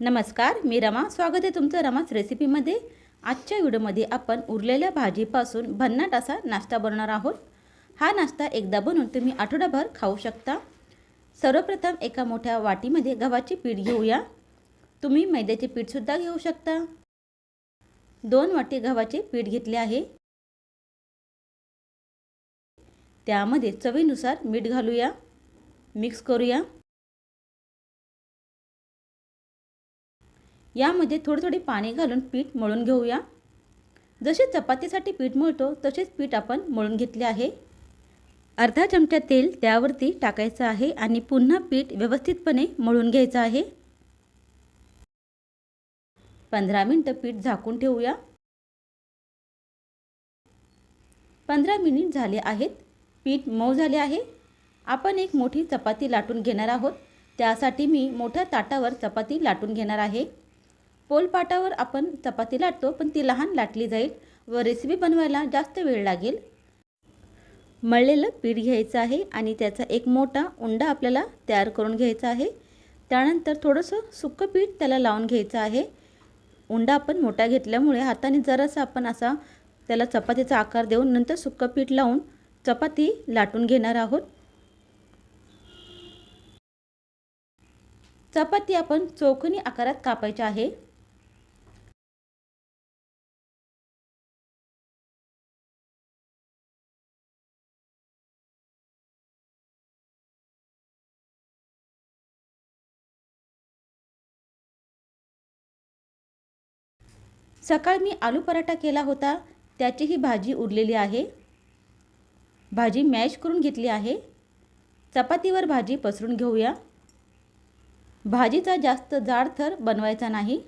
नमस्कार मी रमा. स्वागत आहे तुमचं रमाच रेसिपीमध्ये. आजच्या व्हिडिओमध्ये आपण उरलेल्या भाजीपासून भन्नाट असा नाश्ता बनवणार आहोत. हा नाश्ता एकदा बनवून तुम्ही आठवडाभर खाऊ शकता. सर्वप्रथम एका मोठ्या वाटीमध्ये गव्हाचे पीठ घेऊया. तुम्ही मैद्याचे पीठसुद्धा घेऊ शकता. दोन वाटी गव्हाचे पीठ घेतले आहे. त्यामध्ये चवीनुसार मीठ घालूया. मिक्स करूया. यामध्ये थोडे थोडे पाणी घालून पीठ मळून घेऊया. जसे चपातीसाठी पीठ मळतो तसेच पीठ आपण मळून घेतले आहे. अर्धा चमचा तेल त्यावरती टाकायचं आहे आणि पुन्हा पीठ व्यवस्थितपणे मळून घ्यायचं आहे. पंधरा मिनटं पीठ झाकून ठेवूया. पंधरा मिनिट झाले आहेत. पीठ मऊ झाले आहे. आपण एक मोठी चपाती लाटून घेणार आहोत. त्यासाठी मी मोठ्या ताटावर चपाती लाटून घेणार आहे. पोलपाटावर आपण चपाती लाटतो पण ती लहान लाटली जाईल व रेसिपी बनवायला जास्त वेळ लागेल. मळलेलं पीठ घ्यायचं आहे आणि त्याचा एक मोठा उंडा आपल्याला तयार करून घ्यायचा आहे. त्यानंतर थोडंसं सुक्कं पीठ त्याला लावून घ्यायचं आहे. उंडा आपण मोठा घेतल्यामुळे हाताने जरासा आपण असा त्याला चपातीचा आकार देऊन नंतर सुक्कं पीठ लावून चपाती लाटून घेणार आहोत. चपाती आपण चौकोनी आकारात कापायची आहे. सकाळ मी आलू पराठा केला होता त्याची ही भाजी उरलेली आहे. भाजी मॅश करून घेतली आहे. चपातीवर भाजी पसरून घेऊया. भाजीचा जास्त जाड थर बनवायचा नाही.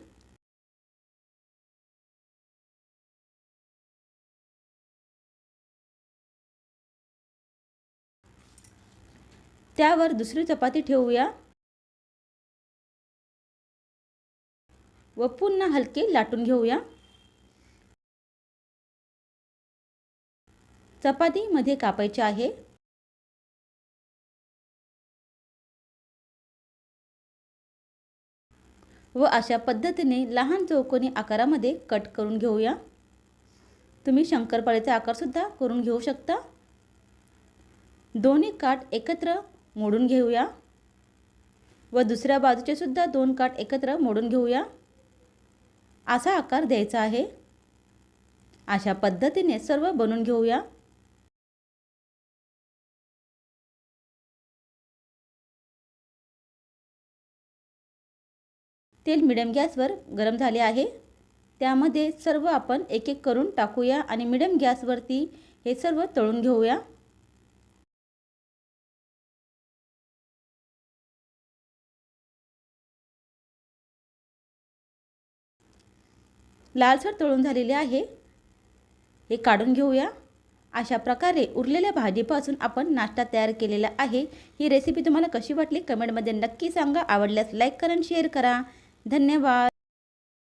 त्यावर दुसरी चपाती ठेवूया. व पुन्हा हलके लाटून घेऊया. चपातीमध्ये कापायचे आहे. व अशा पद्धतीने लहान चौकोनी आकारामध्ये कट करून घेऊया. तुम्ही शंकरपाळीचा आकारसुद्धा करून घेऊ शकता. दोन्ही काठ एकत्र मोडून घेऊया. व दुसऱ्या बाजूचे सुद्धा दोन काठ एकत्र मोडून घेऊया. असा आकार द्यायचा आहे. अशा पद्धतीने सर्व बनवून घेऊया. तेल मिडियम गॅसवर गरम झाले आहे. त्यामध्ये सर्व आपण एक एक करून टाकूया आणि मिडियम गॅसवरती हे सर्व तळून घेऊया. लालसर तळून झालेले आहे. हे काढून घेऊया. अशा प्रकारे उरलेल्या भाजीपासून आपण नाश्ता तयार केलेला आहे. ही रेसिपी तुम्हाला कशी वाटली? कमेंटमध्ये नक्की सांगा. आवडल्यास लाईक करा शेअर करा. धन्यवाद.